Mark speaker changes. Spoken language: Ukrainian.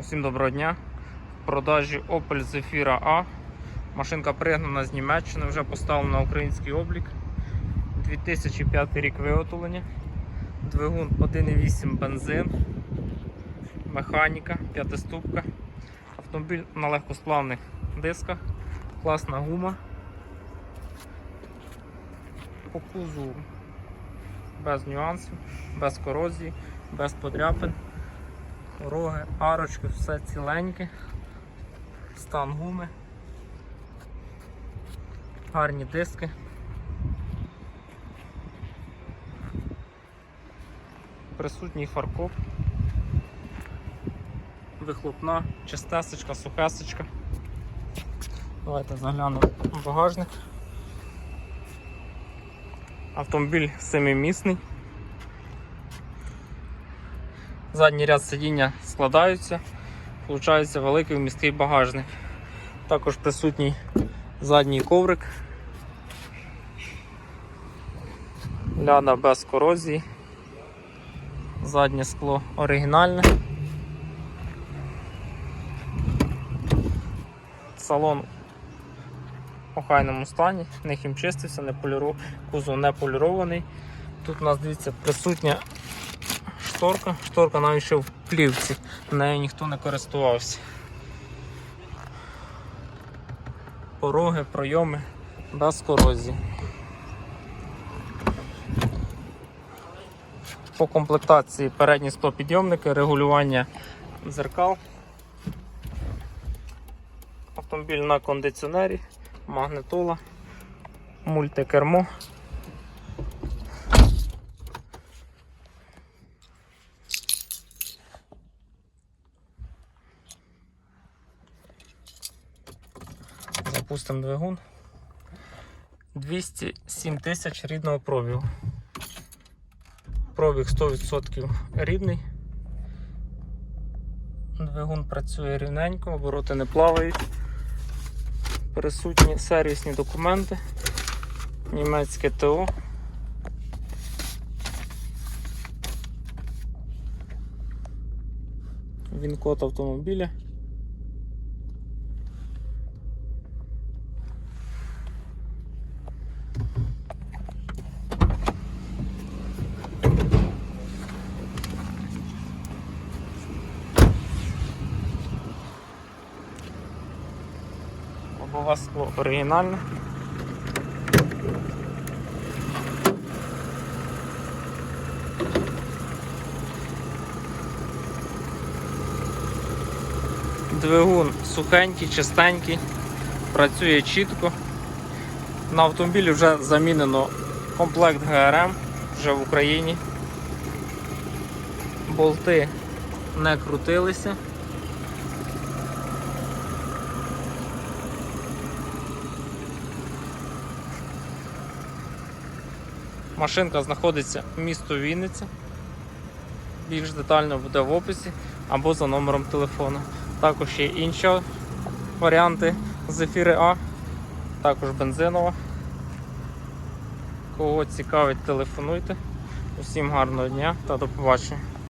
Speaker 1: Усім доброго дня. В продажі Opel Zafira A. Машинка пригнана з Німеччини, вже поставлена на український облік. 2005 рік виготовлення. Двигун 1,8 бензин. Механіка, п'ятиступка. Автомобіль на легкосплавних дисках. Класна гума. По кузову без нюансів, без корозії, без подряпин. Роги, арочки, все ціленьке, стан гуми, гарні диски. Присутній фаркоп, вихлопна, чистесечка, сухесечка. Давайте заглянемо в багажник. Автомобіль семимісний. Задній ряд сидіння складаються, получається великий міський багажник. Також присутній задній коврик. Ляда без корозії. Заднє скло оригінальне. Салон в охайному стані, не хімчистився, не поліру... кузов не полірований. Тут у нас дивіться присутня шторка, шторка навіть ще в плівці, нею ніхто не користувався. Пороги, пройоми без корозії. По комплектації передні склопідйомники, регулювання дзеркал. Автомобіль на кондиціонері, магнитола, мультикермо. Запустимо двигун. 207 тисяч рідного пробігу. Пробіг 100% рідний. Двигун працює рівненько, обороти не плавають. Присутні сервісні документи, німецьке ТО. Він-код автомобіля. Лобове скло оригінальне. Двигун сухенький, чистенький, працює чітко. На автомобілі вже замінено комплект ГРМ вже в Україні. Болти не крутилися. Машинка знаходиться в місто Вінниця. Більш детально буде в описі або за номером телефону. Також є інші варіанти зефіри А, також бензинова. Кого цікавить, телефонуйте. Усім гарного дня та до побачення.